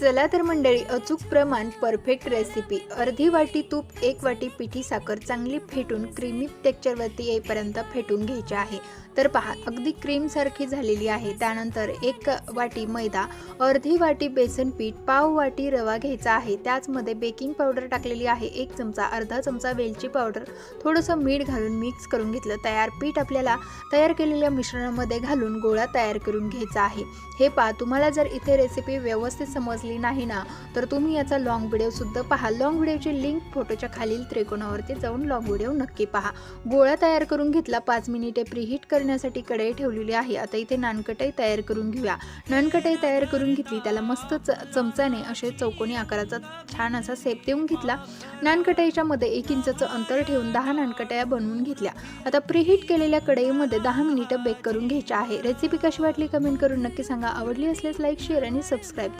चला तर मंडळी अचूक प्रमाण परफेक्ट रेसिपी अर्धी वाटी तूप एक वाटी पिठी साखर चांगली फेटून क्रीमी टेक्चरवरती येईपर्यंत फेटून घ्यायची आहे. तर पहा अगदी क्रीमसारखी झालेली आहे. त्यानंतर एक वाटी मैदा अर्धी वाटी बेसन पीठ पाव वाटी रवा घ्यायचा आहे. त्याचमध्ये बेकिंग पावडर टाकलेली आहे. एक चमचा अर्धा चमचा वेलची पावडर थोडंसं मीठ घालून मिक्स करून घेतलं. तयार पीठ आपल्याला तयार केलेल्या मिश्रणामध्ये घालून गोळा तयार करून घ्यायचा आहे. हे पहा तुम्हाला जर इथे रेसिपी व्यवस्थित समजली नाही ना तर तुम्ही याचा लॉंग व्हिडिओ सुद्धा पहा. लॉंग व्हिडिओची लिंक फोटोच्या खालील त्रिकोणावरती जाऊन लॉंग व्हिडिओ नक्की पहा. गोळा तयार करून घेतला पाच मिनिटे प्रीहीट करण्यासाठी कढई ठेवलेली आहे. आता इथे नानकटाई तयार करून घेऊया. नानकटाई तयार करून घेतली त्याला मस्त च चमचाने असे चौकोनी आकाराचा छान असा सेप देऊन घेतला. नानकटाईच्या मध्ये एक इंचाचं अंतर ठेवून दहा नानकटाया बनवून घेतल्या. आता प्रीहीट केलेल्या कढईमध्ये दहा मिनिटं बेक करून घ्यायच्या आहे. रेसिपी कशी वाटली कमेंट करून नक्की सांगा. आवडली असल्यास लाईक शेअर आणि सबस्क्राईब